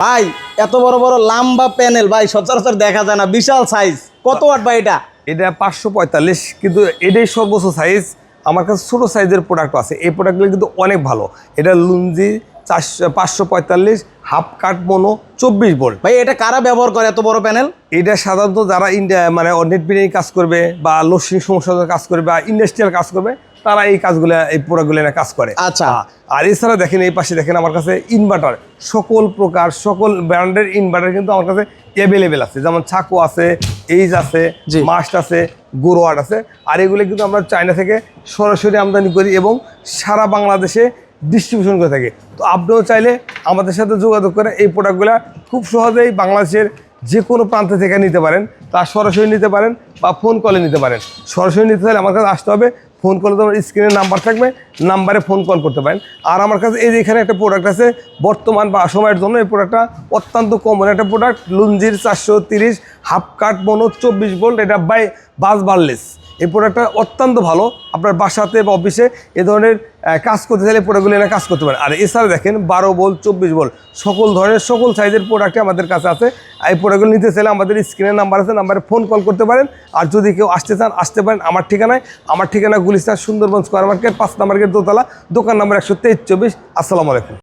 ভাই এত বড় বড় লাম্বা প্যানেল ভাই সচরাচর দেখা যায় না। বিশাল সাইজ কত ওয়াট ভাই এটা? এটা পাঁচশো পঁয়তাল্লিশ কিন্তু এটাই সর্বোচ্চ সাইজ আমার কাছে ছোটো সাইজের প্রোডাক্ট আছে। এই প্রোডাক্টগুলো কিন্তু অনেক ভালো। এটা লুঞ্জি চারশো পাঁচশো পঁয়তাল্লিশ হাফ কাট মনো চব্বিশ ভোল্ট ভাই এটা কারা ব্যবহার করে এত বড় প্যানেল এটা সাধারণত যারা ইন্ডিয়া মানে নেট বিনিয়োগ কাজ করবে বা লসিং সমস্যা কাজ করবে বা ইন্ডাস্ট্রিয়াল কাজ করবে তারা এই কাজগুলো এই প্রোডাক্টগুলো এনে কাজ করে আচ্ছা। আর এছাড়া দেখেন এই পাশে দেখেন আমার কাছে ইনভার্টার সকল প্রকার সকল ব্র্যান্ডের ইনভার্টার কিন্তু আমার কাছে অ্যাভেলেবেল আছে যেমন ছাকো আছে এইজ আছে। মাস্ট আছে গোরোয়াট আছে আর এগুলো কিন্তু আমরা চায়না থেকে সরাসরি আমদানি করি এবং সারা বাংলাদেশে ডিস্ট্রিবিউশন করে থাকি তো আপনিও চাইলে আমাদের সাথে যোগাযোগ করে এই প্রোডাক্টগুলো খুব সহজেই বাংলাদেশের যে কোনো প্রান্ত থেকে নিতে পারেন, তা সরাসরি নিতে পারেন বা ফোন কলে নিতে পারেন। সরাসরি নিতে চাইলে আমার কাছে আসতে হবে ফোন কলে তোমার স্ক্রিনে নাম্বার থাকবে নাম্বারে ফোন কল করতে পারেন। আর আমার কাছে এই যে এখানে একটা প্রোডাক্ট আছে, বর্তমান বা সময়ের জন্য এই প্রোডাক্টটা অত্যন্ত কমন একটা প্রোডাক্ট লুঞ্জির চারশো তিরিশ, হাফ কাট মনো চব্বিশ ভোল্ট এটা বাই বাস বারলেস এই প্রোডাক্টটা অত্যন্ত ভালো। আপনার বাসাতে বা অফিসে এ ধরনের কাজ করতে চাইলে প্রোডাক্টগুলো এনে কাজ করতে পারেন আর এছাড়া দেখেন, বারো বল, চব্বিশ বল, সকল ধরনের, সকল সাইজের প্রোডাক্টই আমাদের কাছে আছে। এই প্রোডাক্টগুলো নিতে চাইলে আমাদের স্ক্রিনের নাম্বার আছে নাম্বারে ফোন কল করতে পারেন। আর যদি কেউ আসতে চান, আসতে পারেন আমার ঠিকানায়। আমার ঠিকানা গুলিস্তান সুন্দরবন স্কোয়ার মার্কেট পাঁচ নাম্বার দোতলা, দোকান নাম্বার একশো তেইশ, চব্বিশ। আসসালামু আলাইকুম।